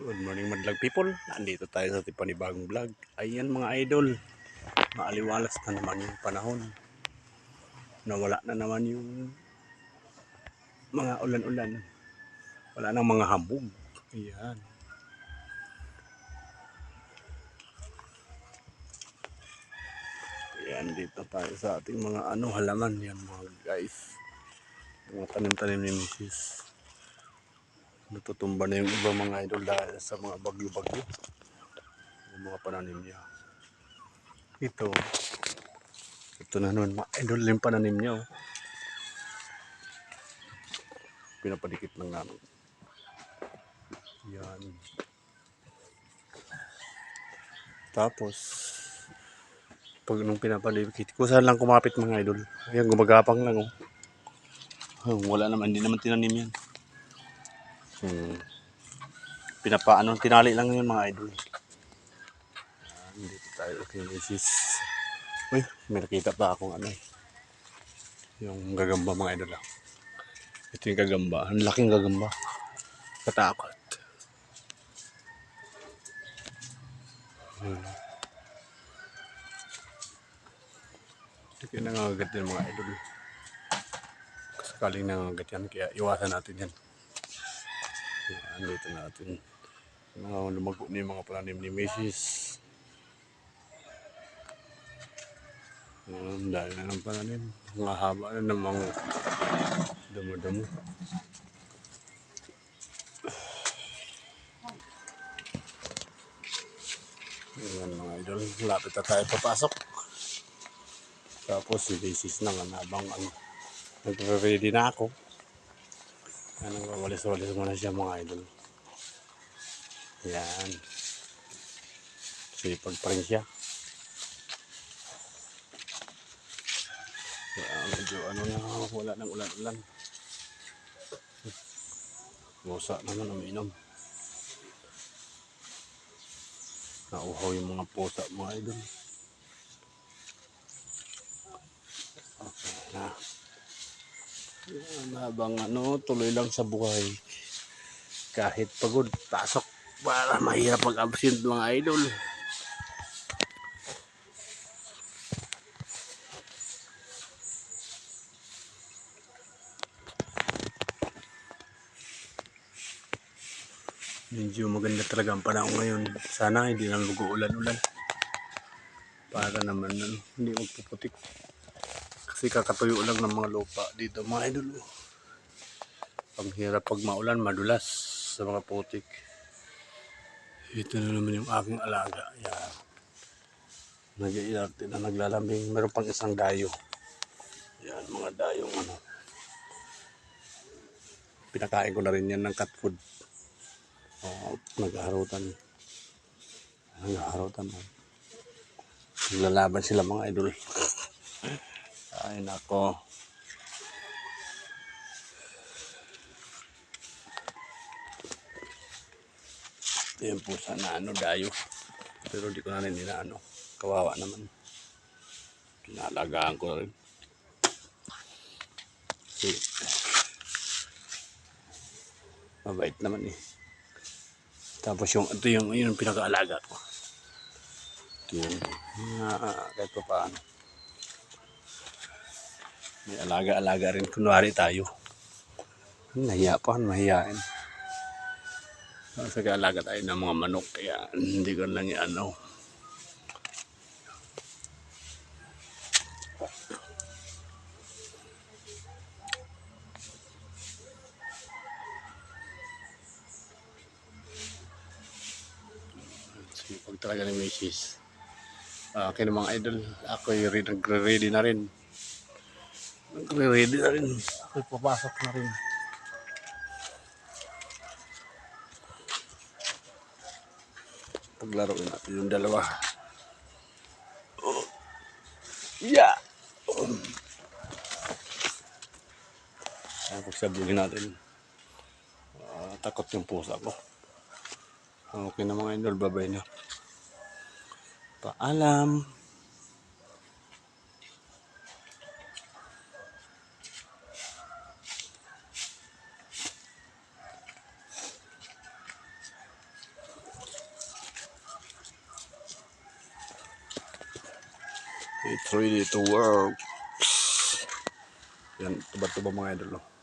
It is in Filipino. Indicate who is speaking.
Speaker 1: Good morning madlang people. Nandito tayo sa ating panibagong vlog. Ayan mga idol. Maaliwalas na naman yung panahon. Nawala na naman yung mga ulan-ulan. Wala nang mga hambog. Ayan. Ayan, dito tayo sa ating mga ano halaman. Yan mga guys. Mga tanim-tanim ni Mrs. Natutumba na yung iba mga idol dahil sa mga bagyo-bagyo. Yung mga pananim niya. Ito. Ito na naman mga idol yung pananim niya. Oh. Pinapadikit lang namin. Yan. Tapos, pag nung pinapadikit, kung saan lang kumapit mga idol. Ayan, gumagapang lang oh. Oh, wala naman, hindi naman tinanim yan. Hmm. Pinapaano, tinali lang yun mga idol. Ayan, dito tayo kay Mrs. Uy, may nakita pa akong ano eh. Yung gagamba mga idol ah. Ito yung gagamba. Ang laking gagamba. Katakot. Hmm. Hindi nangangagat yan mga idol. Sakaling nangangagat yan, kaya iwasan natin yan. Yan, dito natin. Mga lumago na yung mga pananim ni Mrs. Yan, dahil na ng pananim. Mga haba na ng mga damo-damo. Mga idol, lapit na tayo papasok. Tapos si Mrs. na nga nabang ano, nagre-ready na ako. Ano, walis-walis muna siya mga idol. Yan. Sipag pa rin siya. Kaya medyo ano na, wala nang ulan-ulan. Musa naman uminom. Nauhaw yung mga pusa mga idol. Okay na. Habang ano, tuloy lang sa buhay. Kahit pagod, pasok. Para mahirap pag-absent mga idol. Medyo maganda talaga ang panahon ngayon. Sana hindi na mag-uulan-ulan. Para naman ano, hindi magpuputik. Kasi kakatuyo lang ng mga lupa dito mga idol. Ang hirap pag maulan, madulas sa mga putik. Ito na naman yung aking alaga. Yan. Nag-iirarte na naglalambing. Meron pang isang dayo. Yan, mga dayong ano. Pinakain ko na rin yan ng cat food. Oh, nag-aarutan. Nag-aarutan. oh. Naglalaban sila mga idol. Ay nako. Ito yung pusa na ano, dayo. Pero di ko na rin inaano. Kawawa naman. Pinalagaan ko na rin. Kasi, mabait naman eh. Tapos yung, ito yung, yun yung pinakaalaga ko. Ito yun. Ah, kahit pa paano. May alaga-alaga rin. Kunwari tayo. Nahiya pa, mahiyain. Kasi alaga tayo ng mga manok. Kaya hindi ko lang ano. Sipag talaga ni Mrs. Ah, akin mga idol, ako yung nagre-ready na rin. Nagre-ready na rin. Ako'y papasok na rin. Paglaruin natin yung dalawa. Oh. Yeah! Ayan, pagsabugin natin. Ah, takot yung pusa ko. Okay na mga idol, babay na. Paalam. It's ready to work. Yan, tuba-tuba mga idol. Oh.